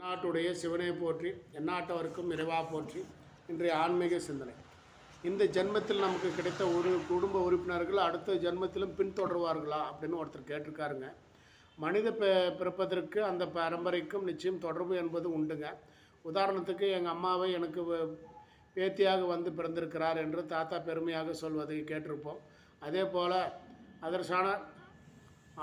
நாட்டுடைய சிவனை போற்றி எந்நாட்டவருக்கும் நிறைவா போற்றி இன்றைய ஆன்மீக சிந்தனை. இந்த ஜென்மத்தில் நமக்கு கிடைத்த ஒரு குடும்ப உறுப்பினர்கள் அடுத்த ஜென்மத்திலும் பின்தொடர்வார்களா அப்படின்னு ஒருத்தர் கேட்டிருக்காருங்க. மனித பி பிறப்பதற்கு அந்த பரம்பரைக்கும் நிச்சயம் தொடர்பு என்பது உண்டுங்க. உதாரணத்துக்கு எங்கள் அம்மாவை எனக்கு பேத்தியாக வந்து பிறந்திருக்கிறார் என்று தாத்தா பெருமையாக சொல்வதை கேட்டிருப்போம். அதே போல் அதர்சான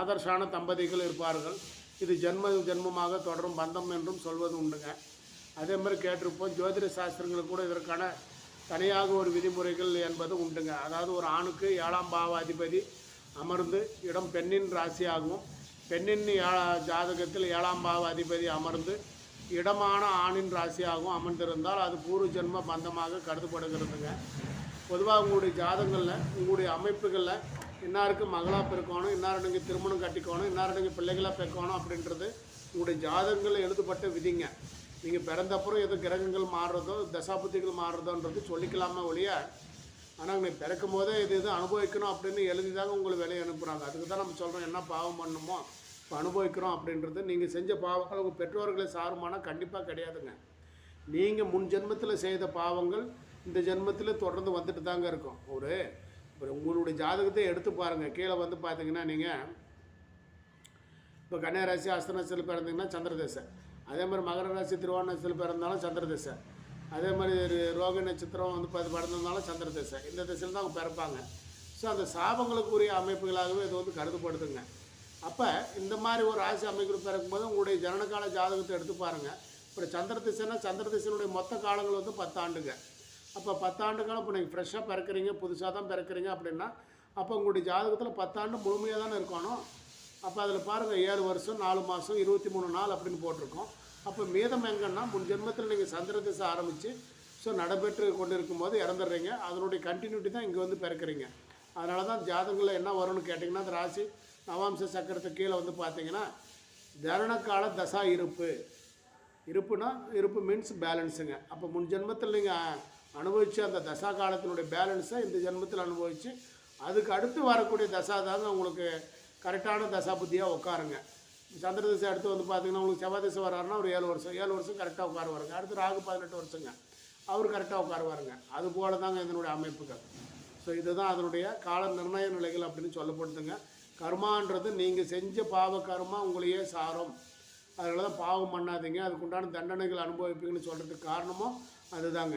ஆதர்ஷான தம்பதிகள் இருப்பார்கள். இது ஜென்ம ஜென்மமாக தொடரும் பந்தம் என்றும் சொல்வது உண்டுங்க. அதே மாதிரி கேட்டிருப்போம் ஜோதிட சாஸ்திரங்களுக்கு கூட இதற்கான தனியாக ஒரு விதிமுறைகள் என்பது உண்டுங்க. அதாவது ஒரு ஆணுக்கு ஏழாம் பாவாதிபதி அமர்ந்து இடம் பெண்ணின் ராசியாகவும் பெண்ணின் ஏழா- ஜாதகத்தில் ஏழாம் பாவ அதிபதி அமர்ந்து இடமான ஆணின் ராசியாகவும் அமர்ந்திருந்தால் அது பூர்வ ஜென்ம பந்தமாக கருதப்படுகிறதுங்க. பொதுவாக உங்களுடைய ஜாதகங்களில் உங்களுடைய அமைப்புகளில் இன்னாருக்கு மகளாக பிறக்கணும் இன்னாருடைய திருமணம் கட்டிக்கணும் இன்னாருடைய பிள்ளைகளாக பிறக்கணும் அப்படின்றது உங்களுடைய ஜாதகங்களில் எழுதப்பட்ட விதிங்க. நீங்கள் பிறந்தப்புறம் ஏதோ கிரகங்கள் மாறுறதோ தசாபுத்திகள் மாறுறதோன்றது சொல்லிக்கலாமே ஒழிய? ஆனால் நீங்கள் பிறக்கும் போதே இது இது அனுபவிக்கணும் அப்படின்னு எழுதி தாங்க உங்களை வெளியே அனுப்புகிறாங்க அதுக்கு தான் நம்ம சொல்கிறோம் என்ன பாவம் பண்ணுமோ இப்போ அனுபவிக்கிறோம் அப்படின்றது. நீங்கள் செஞ்ச பாவங்கள் உங்கள் பெற்றோர்களை சாருமானா கண்டிப்பாக கிடையாதுங்க. நீங்கள் முன் ஜென்மத்தில் செய்த பாவங்கள் இந்த ஜென்மத்தில் தொடர்ந்து வந்துட்டு தாங்க இருக்கும். ஒரு இப்போ உங்களுடைய ஜாதகத்தை எடுத்து பாருங்கள் கீழே வந்து பார்த்தீங்கன்னா நீங்கள் இப்போ கன்னியாராசி அஸ்தனத்தில் பிறந்தீங்கன்னா சந்திரதசை. அதே மாதிரி மகர ராசி திருவாரணத்தில் பிறந்தாலும் சந்திரதசை. அதே மாதிரி ரோக நட்சத்திரம் வந்து பார்த்து பிறந்திருந்தாலும் சந்திரதசை. இந்த திசையில் தான் அவங்க பிறப்பாங்க. ஸோ அந்த சாபங்களுக்குரிய அமைப்புகளாகவே இது வந்து கருதப்படுதுங்க. அப்போ இந்த மாதிரி ஒரு ராசி அமைப்பு பிறக்கும்போது உங்களுடைய ஜனனகால ஜாதகத்தை எடுத்து பாருங்கள் இப்போ சந்திர திசைனா சந்திர திசையினுடைய மொத்த காலங்கள் வந்து பத்தாண்டுங்க. அப்போ பத்தாண்டு காலம் இப்போ நீங்கள் ஃப்ரெஷ்ஷாக பிறக்கிறீங்க புதுசாக தான் பிறக்கிறீங்க அப்படின்னா அப்போ உங்களுடைய ஜாதகத்தில் பத்தாண்டு முழுமையாக தானே இருக்கணும் அப்போ அதில் பாருங்கள் ஏழு வருஷம் நாலு மாதம் இருபத்தி மூணு நாள் அப்படின்னு போட்டிருக்கோம். அப்போ மீதம் எங்கன்னா முன் ஜென்மத்தில் நீங்கள் சந்திர திசை ஆரம்பித்து ஸோ நடைபெற்று கொண்டு இருக்கும்போது இறந்துடுறீங்க. அதனுடைய கண்டினியூட்டி தான் இங்கே வந்து பிறக்கிறீங்க. அதனால தான் ஜாதகங்களில் என்ன வரும்னு கேட்டிங்கன்னா அந்த ராசி நவாம்ச சக்கரத்துக்கு கீழே வந்து பார்த்தீங்கன்னா தரணக்கால தசா இருப்பு. இருப்புனா இருப்பு மீன்ஸ் பேலன்ஸுங்க அப்போ முன் ஜென்மத்தில் நீங்கள் அனுபவித்து அந்த தசா காலத்தினுடைய பேலன்ஸை இந்த ஜென்மத்தில் அனுபவித்து அதுக்கு அடுத்து வரக்கூடிய தசா தாங்க உங்களுக்கு கரெக்டான தசா புத்தியாக உட்காருங்க. சந்திர தசை அடுத்து வந்து பார்த்தீங்கன்னா உங்களுக்கு செவ்வாய் தசை வராருன்னா ஒரு ஏழு வருஷம் ஏழு வருஷம் கரெக்டாக உட்காருவாருங்க. அடுத்து ராகு பதினெட்டு வருஷங்க அவர் கரெக்டாக உட்காருவாருங்க. அது போல தாங்க இதனுடைய அமைப்புகள். ஸோ இதுதான் அதனுடைய கால நிர்ணய நிலைகள் அப்படின்னு சொல்லப்படுதுங்க. கர்மான்றது நீங்கள் செஞ்ச பாவ கர்மா உங்களையே சாரும். அதனால தான் பாவம் பண்ணாதீங்க. அதுக்குண்டான தண்டனைகள் அனுபவிப்பீங்கன்னு சொல்கிறதுக்கு காரணமும் அதுதாங்க.